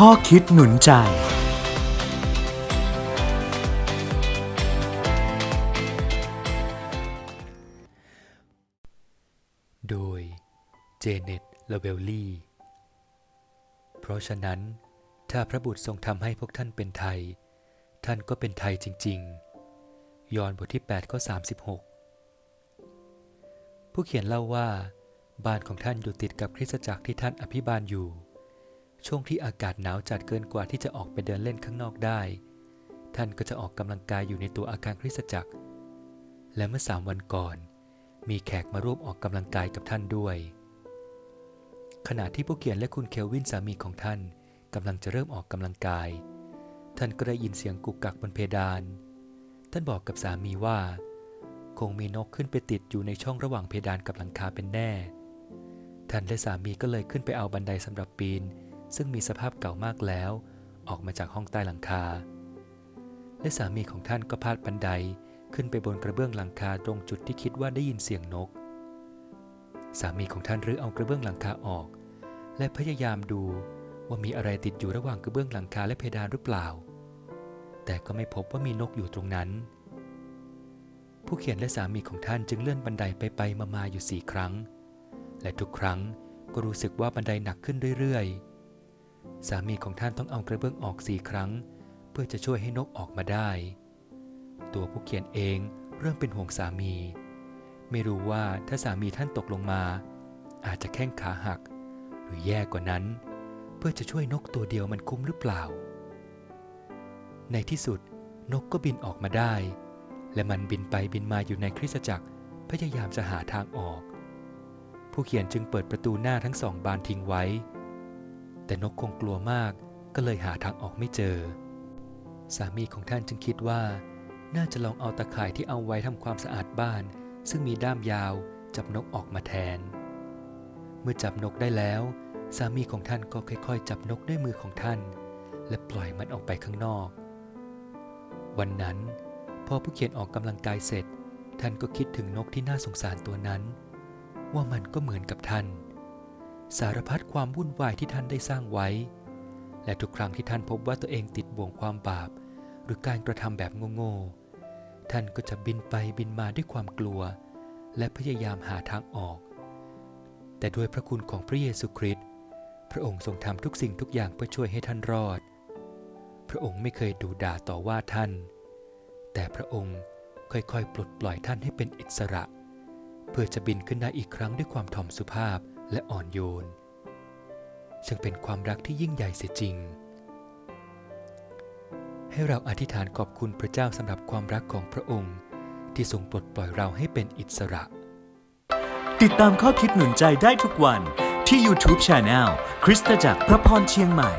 ข้อคิดหนุนใจ โดยเจเน็ตลาเวลลี่ เพราะฉะนั้น ถ้าพระบุตรทรงทำให้พวกท่านเป็นไทย ท่านก็เป็นไทยจริง ๆ ยอห์นบทที่8ข้อ36 ผู้เขียนเล่าว่า บ้านของท่านอยู่ติดกับคริสตจักรที่ท่านอภิบาลอยู่ ช่วงที่อากาศหนาวจัดเกินกว่าที่จะออกไปเดินเล่นข้างนอกได้ ท่านก็จะออกกำลังกายอยู่ในตัวอาคารคริสตจักร และเมื่อสามวันก่อน มีแขกมาร่วมออกกำลังกายกับท่านด้วย ขณะที่ผู้เขียนและคุณเคลวินสามีของท่านกำลังจะเริ่มออกกำลังกาย ท่านก็ได้ยินเสียงกุกกักบนเพดาน ท่านบอกกับสามีว่า คงมีนกขึ้นไปติดอยู่ในช่องระหว่างเพดานกับหลังคาเป็นแน่ ท่านและสามีก็เลยขึ้นไปเอาบันไดสำหรับปีน ซึ่งมีสภาพเก่ามากแล้ว ออกมาจากห้องใต้หลังคา และสามีของท่านก็พาดบันไดขึ้นไปบนกระเบื้องหลังคาตรงจุดที่คิดว่าได้ยินเสียงนก สามีของท่านรื้อเอากระเบื้องหลังคาออก และพยายามดูว่ามีอะไรติดอยู่ระหว่างกระเบื้องหลังคาและเพดานหรือเปล่า แต่ก็ไม่พบว่ามีนกอยู่ตรงนั้น ผู้เขียนและสามีของท่านจึงเลื่อนบันไดไปไปมามาอยู่สี่ครั้ง และทุกครั้งก็รู้สึกว่าบันไดหนักขึ้นเรื่อยๆ สามีของท่านต้องเอากระเบื้องออกสี่ครั้ง เพื่อจะช่วยให้นกออกมาได้ ตัวผู้เขียนเองเริ่มเป็นห่วงสามี ไม่รู้ว่าถ้าสามีท่านตกลงมา อาจจะแข้งขาหัก หรือแย่กว่านั้น เพื่อจะช่วยนกตัวเดียวมันคุ้มหรือเปล่า ในที่สุดนกก็บินออกมาได้ และมันบินไปบินมาอยู่ในคริสตจักรพยายามจะหาทางออก ผู้เขียนจึงเปิดประตูหน้าทั้งสองบานทิ้งไว้ แต่นกคงกลัวมากก็เลยหาทางออกไม่เจอ สามีของท่านจึงคิดว่า น่าจะลองเอาตะข่ายที่เอาไว้ทำความสะอาดบ้าน ซึ่งมีด้ามยาวจับนกออกมาแทน เมื่อจับนกได้แล้ว สามีของท่านก็ค่อย ๆ จับนกด้วยมือของท่าน และปล่อยมันออกไปข้างนอก วันนั้น พอผู้เขียนออกกำลังกายเสร็จ ท่านก็คิดถึงนกที่น่าสงสารตัวนั้น ว่ามันก็เหมือนกับท่าน สารพัดความวุ่นวายที่ท่านได้สร้างไว้ และทุกครั้งที่ท่านพบว่าตัวเองติดบ่วงความบาป หรือการกระทำแบบโง่ๆท่านก็จะบินไปบินมาด้วยความกลัว และพยายามหาทางออก แต่ด้วยพระคุณของพระเยซูคริสต์พระองค์ทรงทำทุกสิ่งทุกอย่างเพื่อช่วยให้ท่านรอด พระองค์ไม่เคยดูด่าต่อว่าท่าน แต่พระองค์ค่อยๆ ปลดปล่อยท่านให้เป็นอิสระ เพื่อจะบินขึ้นได้อีกครั้งด้วยความถ่อมสุภาพ และอ่อนโยนช่งเป็นความรักที่ยิ่งใหญ่เสียจริง ให้เราอธิษฐานขอบคุณพระเจ้าสำหรับความรักของพระองค์ที่ทรงปลดปล่อยเราให้เป็นอิสระ ติดตามข้อคิดหนุนใจได้ทุกวันที่ YouTube Channel คริสตจักรพระพรเชียงใหม่